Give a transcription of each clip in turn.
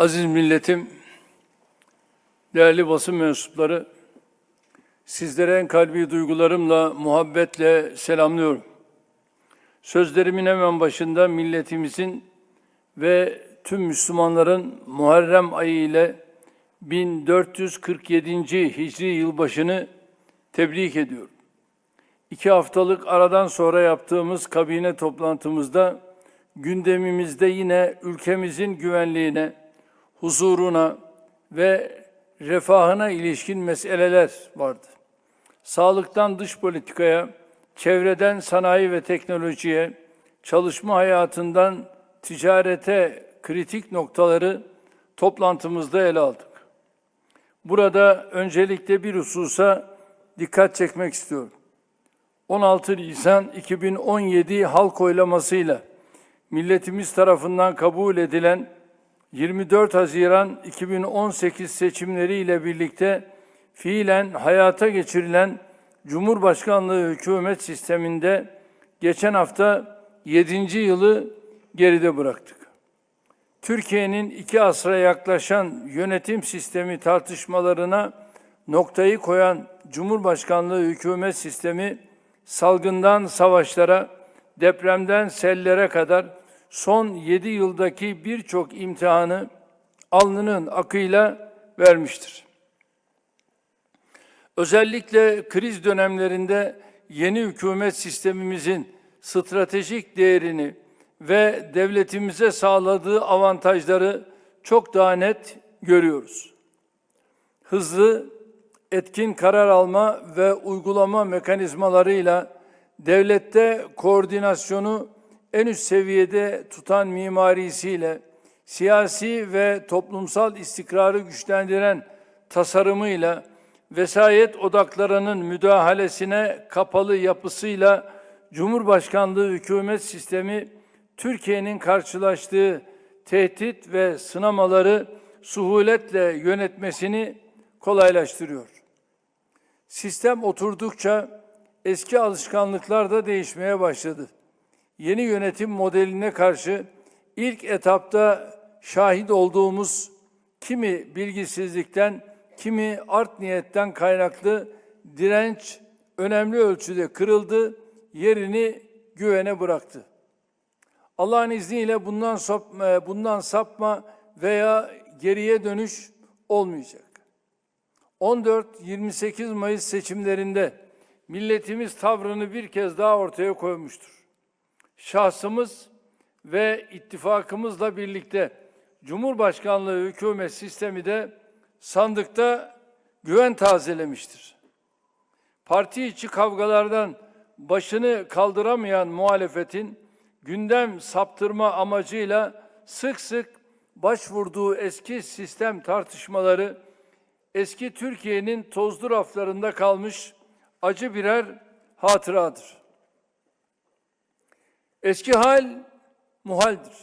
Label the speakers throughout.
Speaker 1: Aziz milletim, değerli basın mensupları, sizlere en kalbi duygularımla, muhabbetle selamlıyorum. Sözlerimin hemen başında milletimizin ve tüm Müslümanların Muharrem ayı ile 1447. Hicri yılbaşını tebrik ediyorum. İki haftalık aradan sonra yaptığımız kabine toplantımızda gündemimizde yine ülkemizin güvenliğine, huzuruna ve refahına ilişkin meseleler vardı. Sağlıktan dış politikaya, çevreden sanayi ve teknolojiye, çalışma hayatından ticarete kritik noktaları toplantımızda ele aldık. Burada öncelikle bir hususa dikkat çekmek istiyorum. 16 Nisan 2017 halk oylamasıyla milletimiz tarafından kabul edilen 24 Haziran 2018 seçimleriyle birlikte fiilen hayata geçirilen Cumhurbaşkanlığı hükümet sisteminde geçen hafta 7. yılı geride bıraktık. Türkiye'nin iki asra yaklaşan yönetim sistemi tartışmalarına noktayı koyan Cumhurbaşkanlığı hükümet sistemi salgından savaşlara, depremden sellere kadar son yedi yıldaki birçok imtihanı alnının akıyla vermiştir. Özellikle kriz dönemlerinde yeni hükümet sistemimizin stratejik değerini ve devletimize sağladığı avantajları çok daha net görüyoruz. Hızlı, etkin karar alma ve uygulama mekanizmalarıyla devlette koordinasyonu en üst seviyede tutan mimarisiyle, siyasi ve toplumsal istikrarı güçlendiren tasarımıyla, vesayet odaklarının müdahalesine kapalı yapısıyla Cumhurbaşkanlığı hükümet sistemi Türkiye'nin karşılaştığı tehdit ve sınamaları suhuletle yönetmesini kolaylaştırıyor. Sistem oturdukça eski alışkanlıklar da değişmeye başladı. Yeni yönetim modeline karşı ilk etapta şahit olduğumuz kimi bilgisizlikten, kimi art niyetten kaynaklı direnç önemli ölçüde kırıldı, yerini güvene bıraktı. Allah'ın izniyle bundan sapma, bundan sapma veya geriye dönüş olmayacak. 14-28 Mayıs seçimlerinde milletimiz tavrını bir kez daha ortaya koymuştur. Şahsımız ve ittifakımızla birlikte Cumhurbaşkanlığı hükümet sistemi de sandıkta güven tazelemiştir. Parti içi kavgalardan başını kaldıramayan muhalefetin gündem saptırma amacıyla sık sık başvurduğu eski sistem tartışmaları eski Türkiye'nin tozlu raflarında kalmış acı birer hatıradır. Eski hal muhaldir.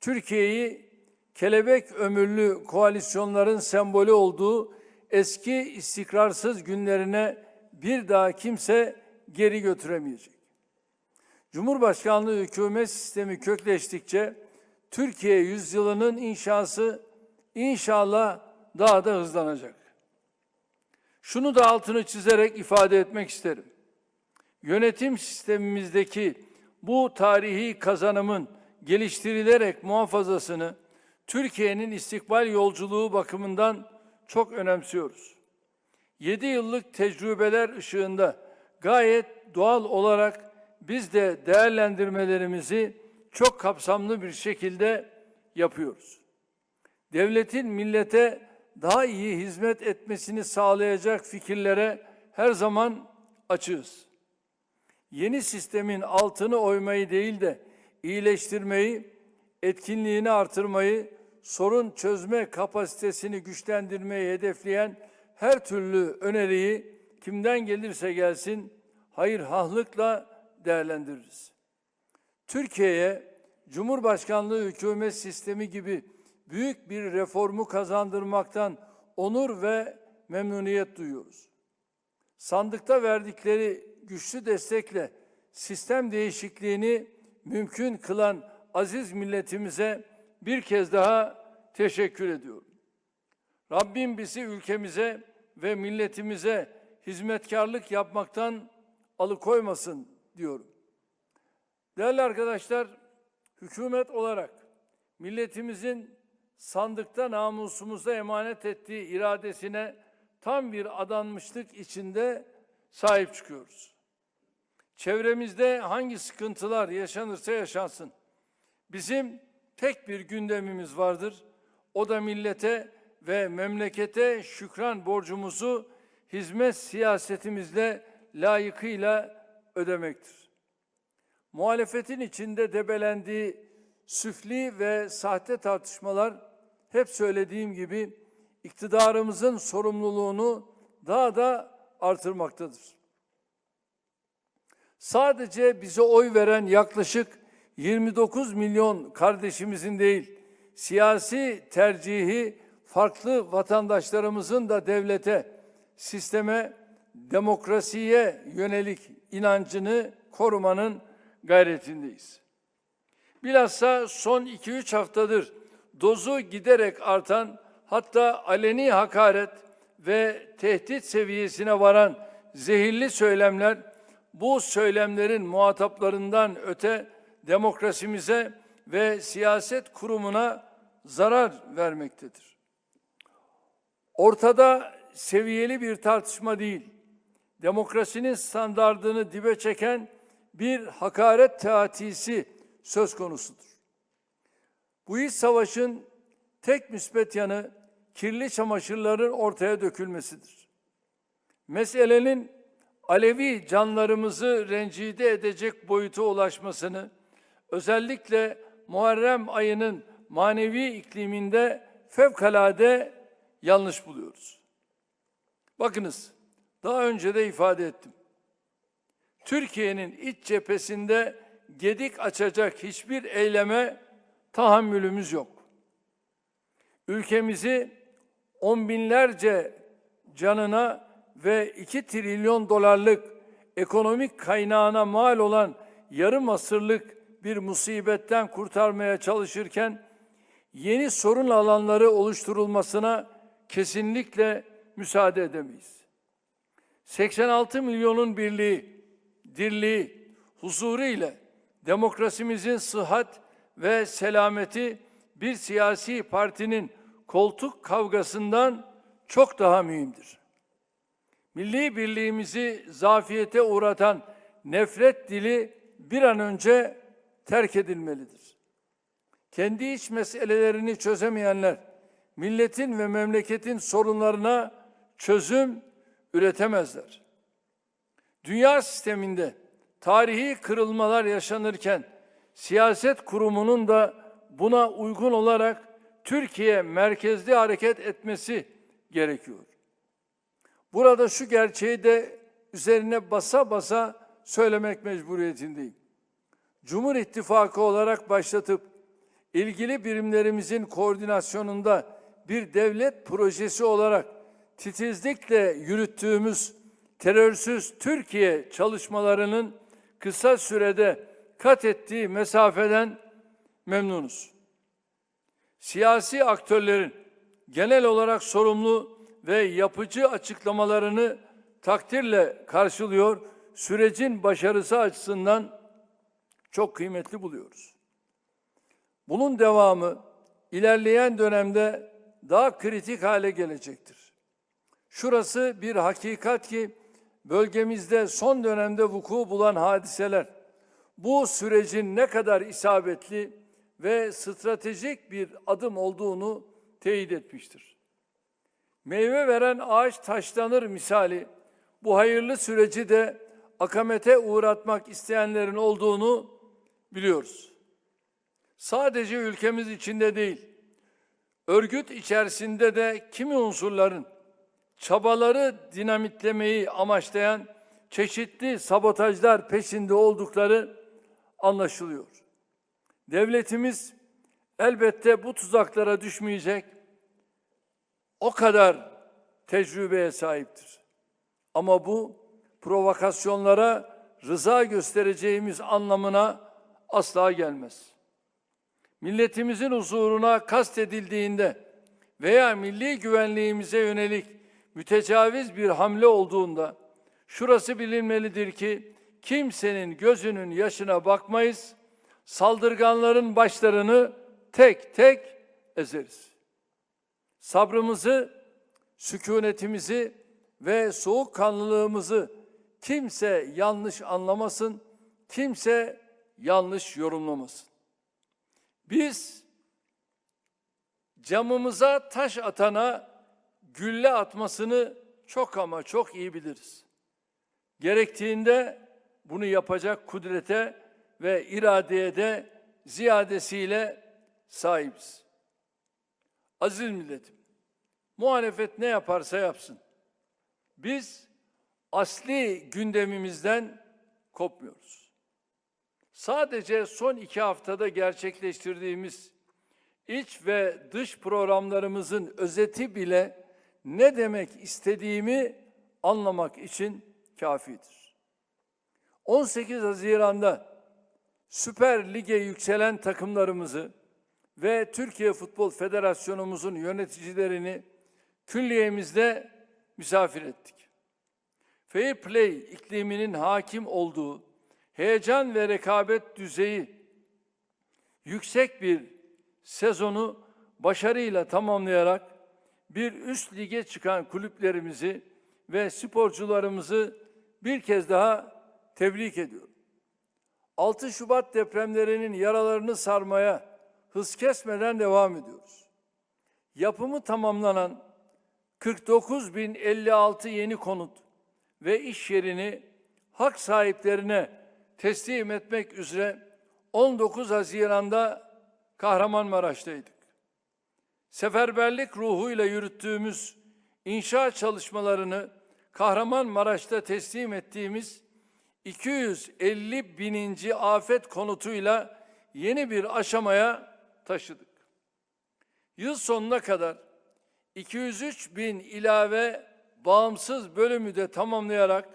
Speaker 1: Türkiye'yi kelebek ömürlü koalisyonların sembolü olduğu eski istikrarsız günlerine bir daha kimse geri götüremeyecek. Cumhurbaşkanlığı hükümet sistemi kökleştikçe Türkiye yüzyılının inşası inşallah daha da hızlanacak. Şunu da altını çizerek ifade etmek isterim. Yönetim sistemimizdeki bu tarihi kazanımın geliştirilerek muhafazasını Türkiye'nin istikbal yolculuğu bakımından çok önemsiyoruz. 7 yıllık tecrübeler ışığında gayet doğal olarak biz de değerlendirmelerimizi çok kapsamlı bir şekilde yapıyoruz. Devletin millete daha iyi hizmet etmesini sağlayacak fikirlere her zaman açığız. Yeni sistemin altını oymayı değil de iyileştirmeyi, etkinliğini artırmayı, sorun çözme kapasitesini güçlendirmeyi hedefleyen her türlü öneriyi kimden gelirse gelsin hayır hahlıkla değerlendiririz. Türkiye'ye Cumhurbaşkanlığı hükümet sistemi gibi büyük bir reformu kazandırmaktan onur ve memnuniyet duyuyoruz. Sandıkta verdikleri güçlü destekle sistem değişikliğini mümkün kılan aziz milletimize bir kez daha teşekkür ediyorum. Rabbim bizi ülkemize ve milletimize hizmetkarlık yapmaktan alıkoymasın diyorum. Değerli arkadaşlar, hükümet olarak milletimizin sandıkta namusumuzda emanet ettiği iradesine tam bir adanmışlık içinde sahip çıkıyoruz. Çevremizde hangi sıkıntılar yaşanırsa yaşansın. Bizim tek bir gündemimiz vardır. O da millete ve memlekete şükran borcumuzu hizmet siyasetimizle layıkıyla ödemektir. Muhalefetin içinde debelendiği süfli ve sahte tartışmalar hep söylediğim gibi iktidarımızın sorumluluğunu daha da artırmaktadır. Sadece bize oy veren yaklaşık 29 milyon kardeşimizin değil, siyasi tercihi farklı vatandaşlarımızın da devlete, sisteme, demokrasiye yönelik inancını korumanın gayretindeyiz. Bilhassa son 2-3 haftadır dozu giderek artan hatta aleni hakaret ve tehdit seviyesine varan zehirli söylemler bu söylemlerin muhataplarından öte demokrasimize ve siyaset kurumuna zarar vermektedir. Ortada seviyeli bir tartışma değil, demokrasinin standardını dibe çeken bir hakaret teatisi söz konusudur. Bu iç savaşın tek müspet yanı kirli çamaşırların ortaya dökülmesidir. Meselenin Alevi canlarımızı rencide edecek boyuta ulaşmasını, özellikle Muharrem ayının manevi ikliminde fevkalade yanlış buluyoruz. Bakınız, daha önce de ifade ettim. Türkiye'nin iç cephesinde gedik açacak hiçbir eyleme tahammülümüz yok. Ülkemizi on binlerce canına ve iki trilyon dolarlık ekonomik kaynağına mal olan yarım asırlık bir musibetten kurtarmaya çalışırken yeni sorun alanları oluşturulmasına kesinlikle müsaade edemeyiz. 86 milyonun birliği, dirliği, huzuru ile demokrasimizin sıhhat ve selameti bir siyasi partinin koltuk kavgasından çok daha mühimdir. Milli birliğimizi zafiyete uğratan nefret dili bir an önce terk edilmelidir. Kendi iç meselelerini çözemeyenler milletin ve memleketin sorunlarına çözüm üretemezler. Dünya sisteminde tarihi kırılmalar yaşanırken siyaset kurumunun da buna uygun olarak Türkiye merkezli hareket etmesi gerekiyor. Burada şu gerçeği de üzerine basa basa söylemek mecburiyetindeyim. Cumhur İttifakı olarak başlatıp ilgili birimlerimizin koordinasyonunda bir devlet projesi olarak titizlikle yürüttüğümüz terörsüz Türkiye çalışmalarının kısa sürede kat ettiği mesafeden memnunuz. Siyasi aktörlerin genel olarak sorumlu ve yapıcı açıklamalarını takdirle karşılıyor, sürecin başarısı açısından çok kıymetli buluyoruz. Bunun devamı ilerleyen dönemde daha kritik hale gelecektir. Şurası bir hakikat ki bölgemizde son dönemde vuku bulan hadiseler bu sürecin ne kadar isabetli ve stratejik bir adım olduğunu teyit etmiştir. Meyve veren ağaç taşlanır misali bu hayırlı süreci de akamete uğratmak isteyenlerin olduğunu biliyoruz. Sadece ülkemiz içinde değil, örgüt içerisinde de kimi unsurların çabaları dinamitlemeyi amaçlayan çeşitli sabotajlar peşinde oldukları anlaşılıyor. Devletimiz elbette bu tuzaklara düşmeyecek, o kadar tecrübeye sahiptir. Ama bu provokasyonlara rıza göstereceğimiz anlamına asla gelmez. milletimizin huzuruna kastedildiğinde veya milli güvenliğimize yönelik mütecaviz bir hamle olduğunda şurası bilinmelidir ki kimsenin gözünün yaşına bakmayız, saldırganların başlarını tek tek ezeriz. Sabrımızı, sükunetimizi ve soğukkanlılığımızı kimse yanlış anlamasın, kimse yanlış yorumlamasın. Biz camımıza taş atana gülle atmasını çok ama çok iyi biliriz. Gerektiğinde bunu yapacak kudrete ve iradeye de ziyadesiyle sahibiz. Aziz milletim, muhalefet ne yaparsa yapsın. Biz asli gündemimizden kopmuyoruz. Sadece son iki haftada gerçekleştirdiğimiz iç ve dış programlarımızın özeti bile ne demek istediğimi anlamak için kafidir. 18 Haziran'da Süper Lig'e yükselen takımlarımızı ve Türkiye Futbol Federasyonumuzun yöneticilerini külliyemizde misafir ettik. Fair play ikliminin hakim olduğu, heyecan ve rekabet düzeyi yüksek bir sezonu başarıyla tamamlayarak bir üst lige çıkan kulüplerimizi ve sporcularımızı bir kez daha tebrik ediyorum. 6 Şubat depremlerinin yaralarını sarmaya hız kesmeden devam ediyoruz. Yapımı tamamlanan 49.056 yeni konut ve iş yerini hak sahiplerine teslim etmek üzere 19 Haziran'da Kahramanmaraş'taydık. Seferberlik ruhuyla yürüttüğümüz inşaat çalışmalarını Kahramanmaraş'ta teslim ettiğimiz 250 bininci afet konutuyla yeni bir aşamaya taşıdık. Yıl sonuna kadar 203 bin ilave bağımsız bölümü de tamamlayarak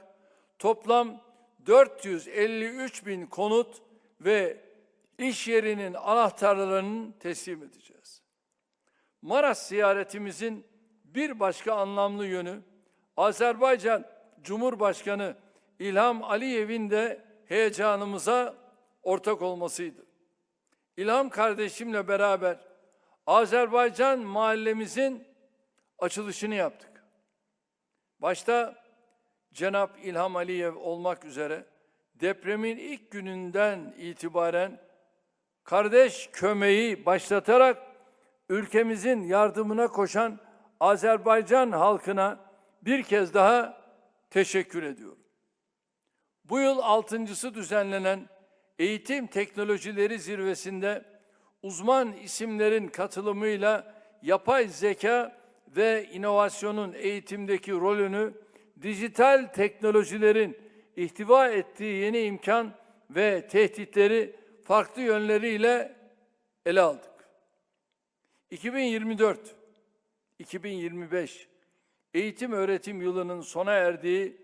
Speaker 1: toplam 453 bin konut ve iş yerinin anahtarlarını teslim edeceğiz. Maraş ziyaretimizin bir başka anlamlı yönü Azerbaycan Cumhurbaşkanı İlham Aliyev'in de heyecanımıza ortak olmasıydı. İlham kardeşimle beraber Azerbaycan mahallemizin açılışını yaptık. Başta Cenap İlham Aliyev olmak üzere depremin ilk gününden itibaren kardeş kömeği başlatarak ülkemizin yardımına koşan Azerbaycan halkına bir kez daha teşekkür ediyorum. Bu yıl altıncısı düzenlenen Eğitim Teknolojileri Zirvesi'nde uzman isimlerin katılımıyla yapay zeka ve inovasyonun eğitimdeki rolünü dijital teknolojilerin ihtiva ettiği yeni imkan ve tehditleri farklı yönleriyle ele aldık. 2024 2025 eğitim öğretim yılının sona erdiği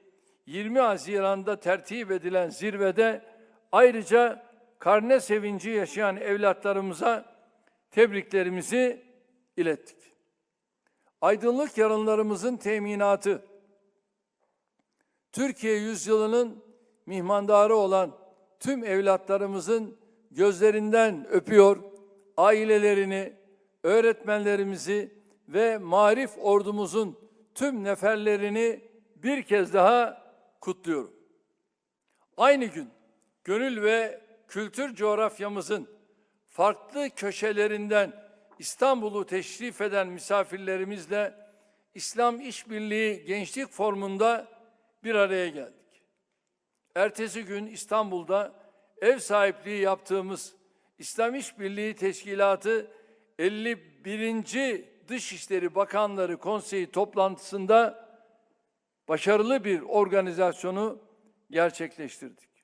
Speaker 1: 20 Haziran'da tertip edilen zirvede ayrıca karne sevinci yaşayan evlatlarımıza tebriklerimizi ilettik. Aydınlık yarınlarımızın teminatı, Türkiye yüzyılının mihmandarı olan tüm evlatlarımızın gözlerinden öpüyor, ailelerini, öğretmenlerimizi ve marif ordumuzun tüm neferlerini bir kez daha kutluyorum. Aynı gün gönül ve kültür coğrafyamızın farklı köşelerinden İstanbul'u teşrif eden misafirlerimizle İslam İşbirliği Gençlik Formu'nda bir araya geldik. Ertesi gün İstanbul'da ev sahipliği yaptığımız İslam İşbirliği Teşkilatı 51. Dışişleri Bakanları Konseyi toplantısında başarılı bir organizasyonu gerçekleştirdik.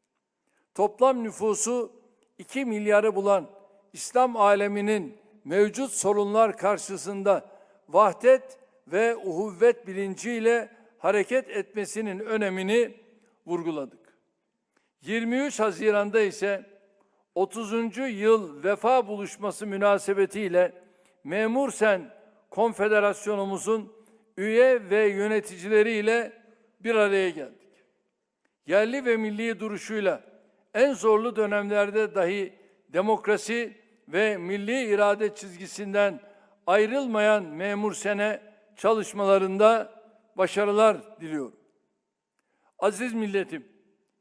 Speaker 1: Toplam nüfusu 2 milyarı bulan İslam aleminin mevcut sorunlar karşısında vahdet ve uhuvvet bilinciyle hareket etmesinin önemini vurguladık. 23 Haziran'da ise 30. yıl vefa buluşması münasebetiyle Memur Sen Konfederasyonumuzun üye ve yöneticileriyle bir araya geldik. Yerli ve milli duruşuyla en zorlu dönemlerde dahi demokrasi ve milli irade çizgisinden ayrılmayan Memur Sen'e çalışmalarında başarılar diliyorum. Aziz milletim,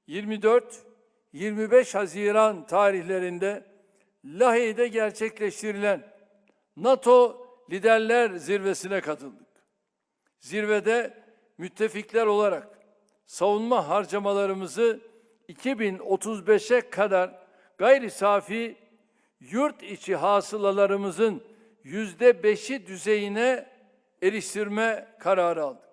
Speaker 1: 24-25 Haziran tarihlerinde Lahey'de gerçekleştirilen NATO Liderler Zirvesi'ne katıldık. Zirvede müttefikler olarak savunma harcamalarımızı 2035'e kadar gayri safi yurt içi hasılalarımızın yüzde beşi düzeyine eriştirme kararı aldık.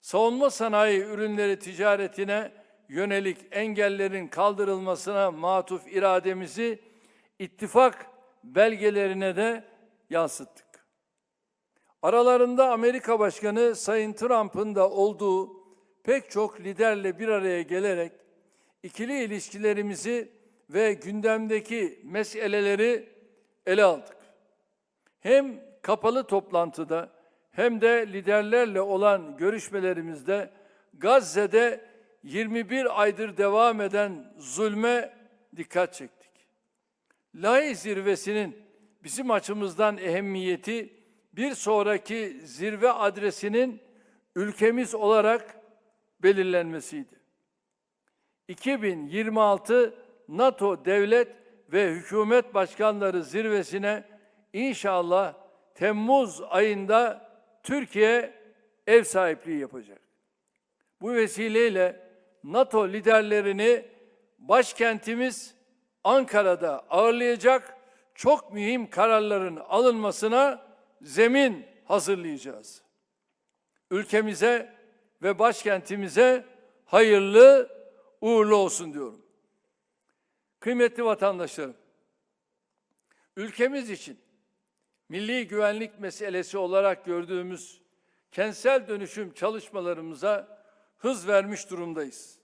Speaker 1: Savunma sanayi ürünleri ticaretine yönelik engellerin kaldırılmasına matuf irademizi ittifak belgelerine de yansıttık. Aralarında Amerika Başkanı Sayın Trump'ın da olduğu pek çok liderle bir araya gelerek ikili ilişkilerimizi ve gündemdeki meseleleri ele aldık. Hem kapalı toplantıda hem de liderlerle olan görüşmelerimizde Gazze'de 21 aydır devam eden zulme dikkat çektik. Lahey zirvesinin bizim açımızdan ehemmiyeti bir sonraki zirve adresinin ülkemiz olarak belirlenmesiydi. 2026 NATO devlet ve hükümet başkanları zirvesine inşallah Temmuz ayında Türkiye ev sahipliği yapacak. Bu vesileyle NATO liderlerini başkentimiz Ankara'da ağırlayacak çok mühim kararların alınmasına zemin hazırlayacağız. Ülkemize ve başkentimize hayırlı uğurlu olsun diyorum. Kıymetli vatandaşlarım, ülkemiz için milli güvenlik meselesi olarak gördüğümüz kentsel dönüşüm çalışmalarımıza hız vermiş durumdayız.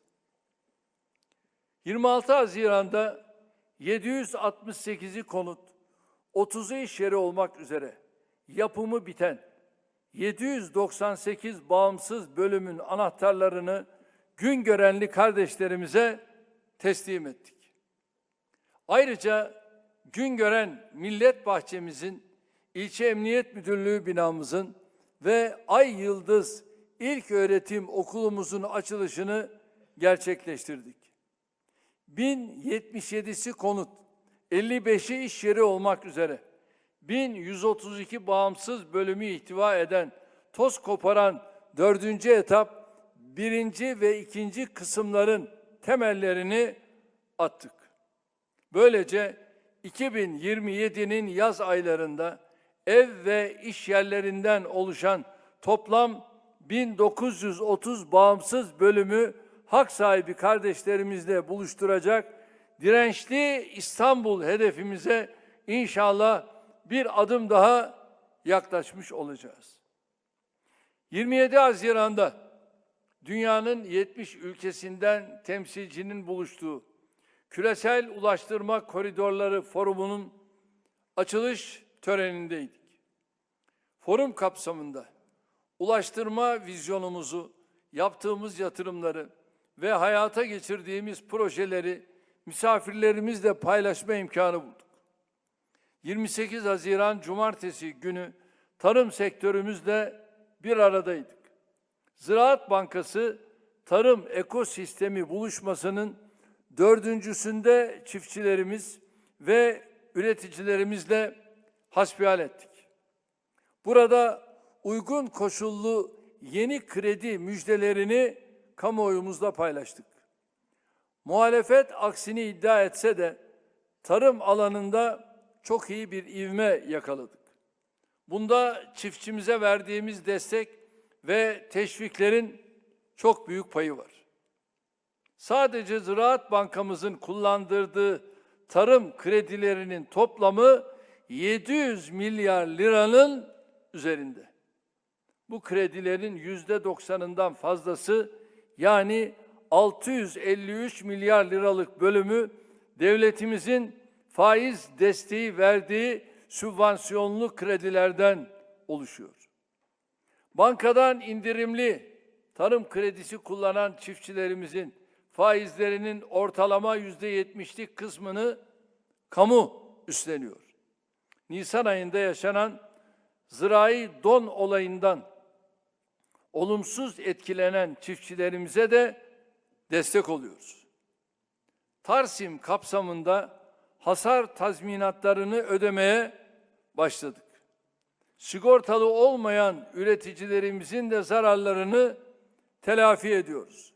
Speaker 1: 26 Haziran'da 768'i konut, 30'u iş yeri olmak üzere yapımı biten 798 bağımsız bölümün anahtarlarını Güngörenli kardeşlerimize teslim ettik. Ayrıca Güngören Millet Bahçemizin, İlçe Emniyet Müdürlüğü binamızın ve Ay Yıldız İlk Öğretim Okulumuzun açılışını gerçekleştirdik. 1077'si konut, 55'i iş yeri olmak üzere 1132 bağımsız bölümü ihtiva eden toz koparan dördüncü etap birinci ve ikinci kısımların temellerini attık. Böylece 2027'nin yaz aylarında ev ve iş yerlerinden oluşan toplam 1930 bağımsız bölümü hak sahibi kardeşlerimizle buluşturacak dirençli İstanbul hedefimize inşallah bir adım daha yaklaşmış olacağız. 27 Haziran'da dünyanın 70 ülkesinden temsilcinin buluştuğu Küresel Ulaştırma Koridorları Forumu'nun açılış törenindeydik. Forum kapsamında ulaştırma vizyonumuzu, yaptığımız yatırımları ve hayata geçirdiğimiz projeleri misafirlerimizle paylaşma imkanı bulduk. 28 Haziran Cumartesi günü tarım sektörümüzle bir aradaydık. Ziraat Bankası Tarım Ekosistemi Buluşması'nın dördüncüsünde çiftçilerimiz ve üreticilerimizle hasbihal ettik. Burada uygun koşullu yeni kredi müjdelerini kamuoyumuzla paylaştık. Muhalefet aksini iddia etse de tarım alanında çok iyi bir ivme yakaladık. Bunda çiftçimize verdiğimiz destek ve teşviklerin çok büyük payı var. Sadece Ziraat Bankamızın kullandırdığı tarım kredilerinin toplamı 700 milyar liranın üzerinde. Bu kredilerin yüzde doksanından fazlası yani 653 milyar liralık bölümü devletimizin faiz desteği verdiği sübvansiyonlu kredilerden oluşuyor. Bankadan indirimli tarım kredisi kullanan çiftçilerimizin faizlerinin ortalama yüzde yetmişlik kısmını kamu üstleniyor. Nisan ayında yaşanan zirai don olayından olumsuz etkilenen çiftçilerimize de destek oluyoruz. Tarsim kapsamında hasar tazminatlarını ödemeye başladık. Sigortalı olmayan üreticilerimizin de zararlarını telafi ediyoruz.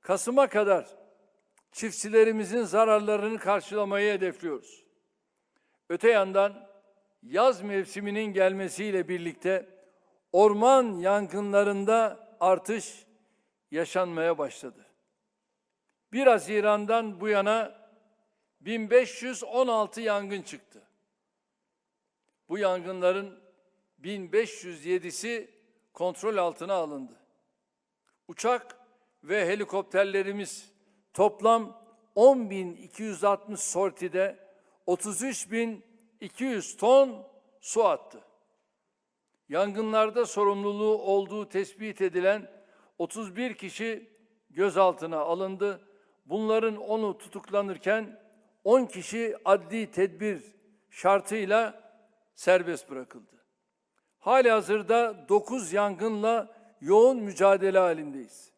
Speaker 1: Kasım'a kadar çiftçilerimizin zararlarını karşılamayı hedefliyoruz. Öte yandan yaz mevsiminin gelmesiyle birlikte orman yangınlarında artış yaşanmaya başladı. 1 Haziran'dan bu yana 1516 yangın çıktı. Bu yangınların 1507'si kontrol altına alındı. Uçak ve helikopterlerimiz toplam 10.260 sortide 33.200 ton su attı. Yangınlarda sorumluluğu olduğu tespit edilen 31 kişi gözaltına alındı. Bunların 10'u tutuklanırken 10 kişi adli tedbir şartıyla serbest bırakıldı. Hali hazırda 9 yangınla yoğun mücadele halindeyiz.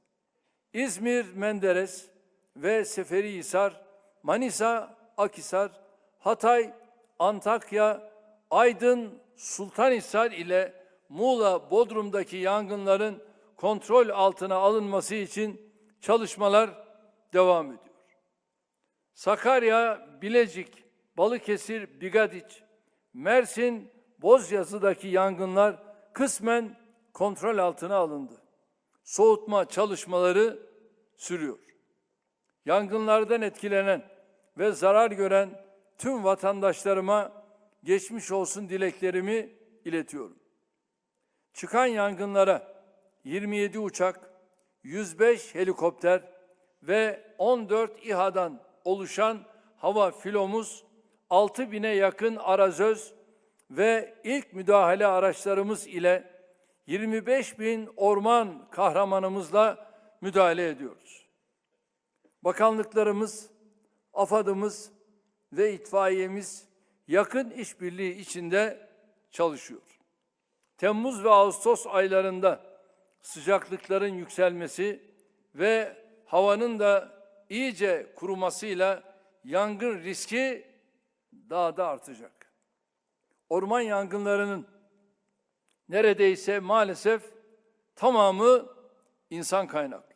Speaker 1: İzmir, Menderes ve Seferihisar, Manisa, Akhisar, Hatay, Antakya, Aydın, Sultanhisar ile Muğla, Bodrum'daki yangınların kontrol altına alınması için çalışmalar devam ediyor. Sakarya, Bilecik, Balıkesir, Bigadiç, Mersin, Bozyazı'daki yangınlar kısmen kontrol altına alındı. Soğutma çalışmaları sürüyor. Yangınlardan etkilenen ve zarar gören tüm vatandaşlarıma geçmiş olsun dileklerimi iletiyorum. Çıkan yangınlara 27 uçak, 105 helikopter ve 14 İHA'dan oluşan hava filomuz 6 bine yakın arazöz ve ilk müdahale araçlarımız ile 25 bin orman kahramanımızla müdahale ediyoruz. Bakanlıklarımız, AFAD'ımız ve itfaiyemiz yakın işbirliği içinde çalışıyor. Temmuz ve Ağustos aylarında sıcaklıkların yükselmesi ve havanın da iyice kurumasıyla yangın riski daha da artacak. Orman yangınlarının neredeyse maalesef tamamı insan kaynaklı.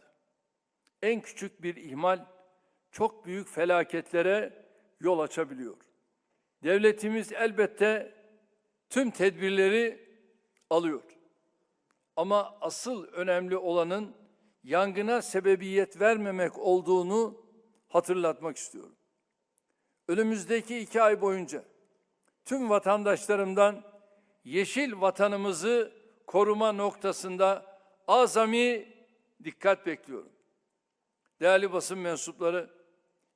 Speaker 1: En küçük bir ihmal çok büyük felaketlere yol açabiliyor. Devletimiz elbette tüm tedbirleri alıyor. Ama asıl önemli olanın yangına sebebiyet vermemek olduğunu hatırlatmak istiyorum. Önümüzdeki iki ay boyunca tüm vatandaşlarımdan yeşil vatanımızı koruma noktasında azami dikkat bekliyorum. Değerli basın mensupları,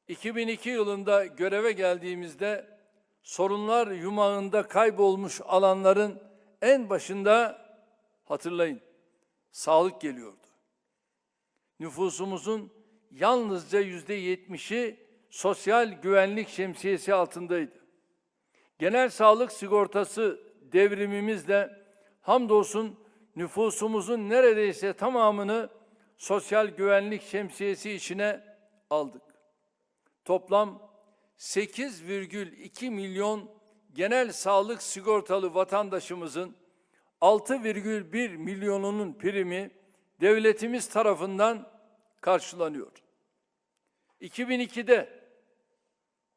Speaker 1: 2002 yılında göreve geldiğimizde sorunlar yumağında kaybolmuş alanların en başında hatırlayın, sağlık geliyordu. Nüfusumuzun yalnızca yüzde yetmişi sosyal güvenlik şemsiyesi altındaydı. Genel sağlık sigortası devrimimizle hamdolsun nüfusumuzun neredeyse tamamını sosyal güvenlik şemsiyesi içine aldık. Toplam 8,2 milyon genel sağlık sigortalı vatandaşımızın 6,1 milyonunun primi devletimiz tarafından karşılanıyor. 2002'de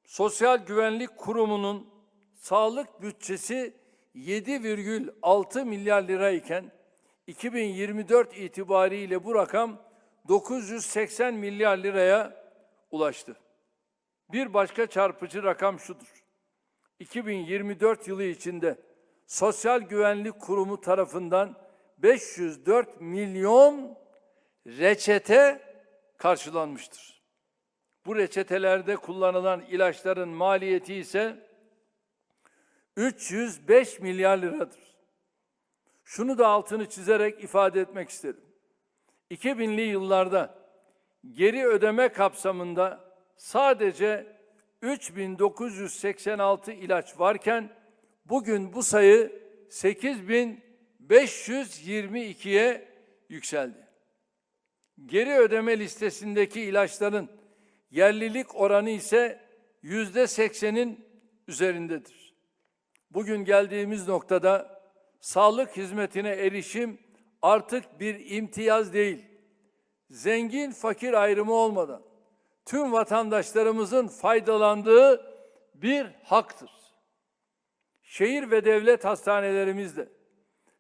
Speaker 1: Sosyal Güvenlik Kurumu'nun sağlık bütçesi 7,6 milyar lirayken 2024 itibariyle bu rakam 980 milyar liraya ulaştı. Bir başka çarpıcı rakam şudur. 2024 yılı içinde Sosyal Güvenlik Kurumu tarafından 504 milyon reçete karşılanmıştır. Bu reçetelerde kullanılan ilaçların maliyeti ise 305 milyar liradır. Şunu da altını çizerek ifade etmek isterim. 2000'li yıllarda geri ödeme kapsamında sadece 3986 ilaç varken bugün bu sayı 8522'ye yükseldi. Geri ödeme listesindeki ilaçların yerlilik oranı ise yüzde seksenin üzerindedir. Bugün geldiğimiz noktada sağlık hizmetine erişim artık bir imtiyaz değil, zengin fakir ayrımı olmadan tüm vatandaşlarımızın faydalandığı bir haktır. Şehir ve devlet hastanelerimizde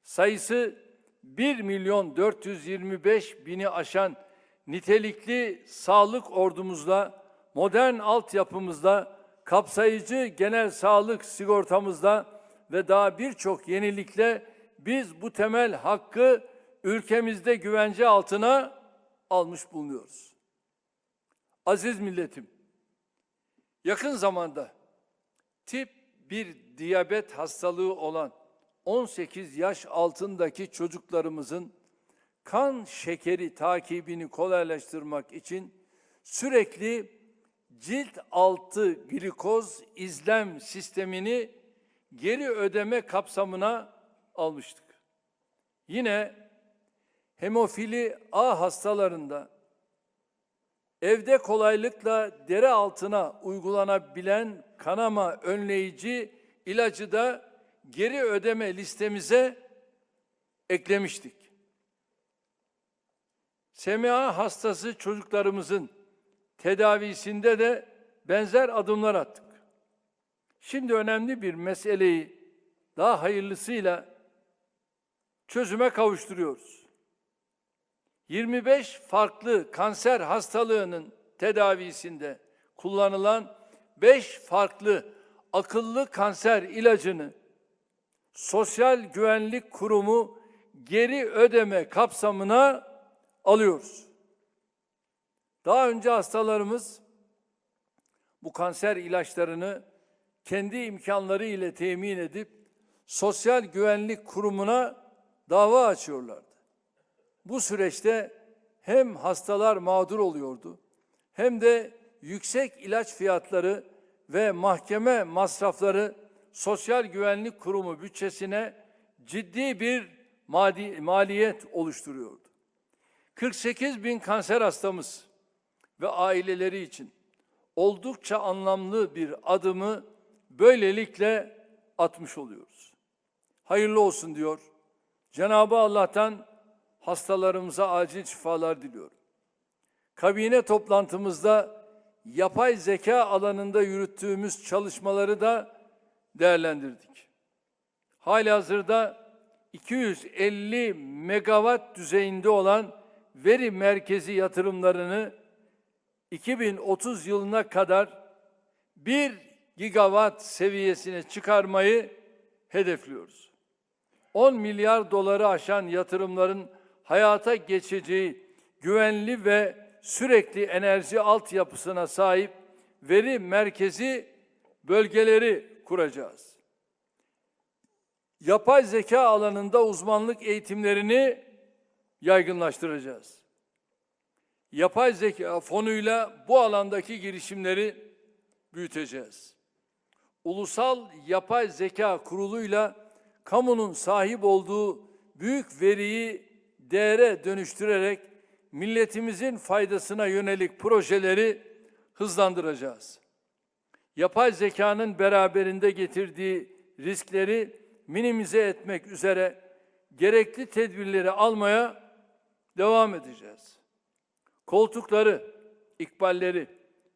Speaker 1: sayısı 1 milyon 425 bini aşan nitelikli sağlık ordumuzla, modern altyapımızla, kapsayıcı genel sağlık sigortamızla ve daha birçok yenilikle biz bu temel hakkı ülkemizde güvence altına almış bulunuyoruz. Aziz milletim, yakın zamanda tip bir diyabet hastalığı olan 18 yaş altındaki çocuklarımızın kan şekeri takibini kolaylaştırmak için sürekli cilt altı glikoz izlem sistemini geri ödeme kapsamına almıştık. Yine hemofili A hastalarında evde kolaylıkla dere altına uygulanabilen kanama önleyici ilacı da geri ödeme listemize eklemiştik. SMA hastası çocuklarımızın tedavisinde de benzer adımlar attık. Şimdi önemli bir meseleyi daha hayırlısıyla çözüme kavuşturuyoruz. 25 farklı kanser hastalığının tedavisinde kullanılan 5 farklı akıllı kanser ilacını Sosyal Güvenlik Kurumu geri ödeme kapsamına alıyoruz. Daha önce hastalarımız bu kanser ilaçlarını kendi imkanları ile temin edip Sosyal Güvenlik Kurumu'na dava açıyorlardı. Bu süreçte hem hastalar mağdur oluyordu hem de yüksek ilaç fiyatları ve mahkeme masrafları Sosyal Güvenlik Kurumu bütçesine ciddi bir madi, maliyet oluşturuyordu. 48 bin kanser hastamız ve aileleri için oldukça anlamlı bir adımı böylelikle atmış oluyoruz. Hayırlı olsun diyor. Cenabı Allah'tan hastalarımıza acil şifalar diliyorum. Kabine toplantımızda yapay zeka alanında yürüttüğümüz çalışmaları da değerlendirdik. Halihazırda 250 megawatt düzeyinde olan veri merkezi yatırımlarını 2030 yılına kadar 1 gigawatt seviyesine çıkarmayı hedefliyoruz. 10 milyar doları aşan yatırımların hayata geçeceği güvenli ve sürekli enerji altyapısına sahip veri merkezi bölgeleri kuracağız. Yapay zeka alanında uzmanlık eğitimlerini yaygınlaştıracağız. Yapay zeka fonuyla bu alandaki girişimleri büyüteceğiz. Ulusal Yapay Zeka Kurulu'yla kamunun sahip olduğu büyük veriyi değere dönüştürerek milletimizin faydasına yönelik projeleri hızlandıracağız. Yapay zekanın beraberinde getirdiği riskleri minimize etmek üzere gerekli tedbirleri almaya devam edeceğiz. Koltukları, ikballeri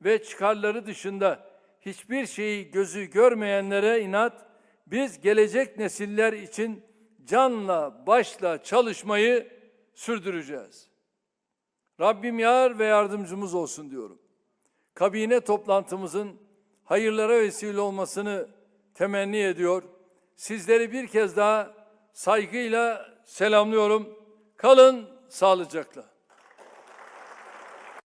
Speaker 1: ve çıkarları dışında hiçbir şeyi gözü görmeyenlere inat, biz gelecek nesiller için canla başla çalışmayı sürdüreceğiz. Rabbim yar ve yardımcımız olsun diyorum. Kabine toplantımızın hayırlara vesile olmasını temenni ediyor. Sizleri bir kez daha saygıyla selamlıyorum. Kalın sağlıcakla.